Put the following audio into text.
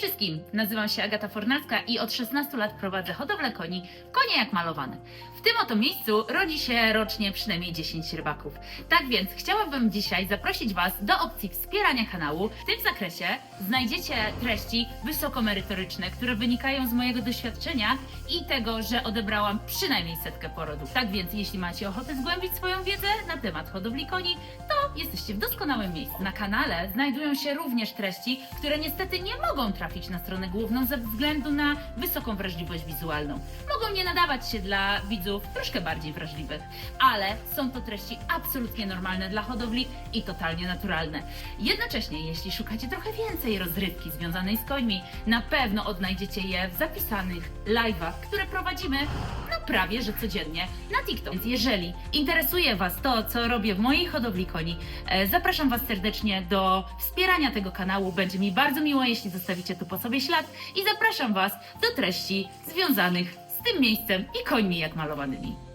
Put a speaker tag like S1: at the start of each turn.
S1: wszystkim, nazywam się Agata Fornalska i od 16 lat prowadzę hodowlę koni, konie jak malowane. W tym oto miejscu rodzi się rocznie przynajmniej 10 rybaków. Tak więc chciałabym dzisiaj zaprosić Was do opcji wspierania kanału. W tym zakresie znajdziecie treści wysokomerytoryczne, które wynikają z mojego doświadczenia i tego, że odebrałam przynajmniej setkę porodów. Tak więc jeśli macie ochotę zgłębić swoją wiedzę na temat hodowli koni, to jesteście w doskonałym miejscu. Na kanale znajdują się również treści, które niestety nie mogą trafić na stronę główną ze względu na wysoką wrażliwość wizualną. Mogą nie nadawać się dla widzów troszkę bardziej wrażliwych, ale są to treści absolutnie normalne dla hodowli i totalnie naturalne. Jednocześnie, jeśli szukacie trochę więcej rozrywki związanej z końmi, na pewno odnajdziecie je w zapisanych live'ach, które prowadzimy no prawie że codziennie na TikTok. Więc jeżeli interesuje Was to, co robię w mojej hodowli koni, e, zapraszam Was serdecznie do wspierania tego kanału. Będzie mi bardzo miło, jeśli zostawicie tu po sobie ślad i zapraszam Was do treści związanych z tym miejscem i końmi jak malowanymi.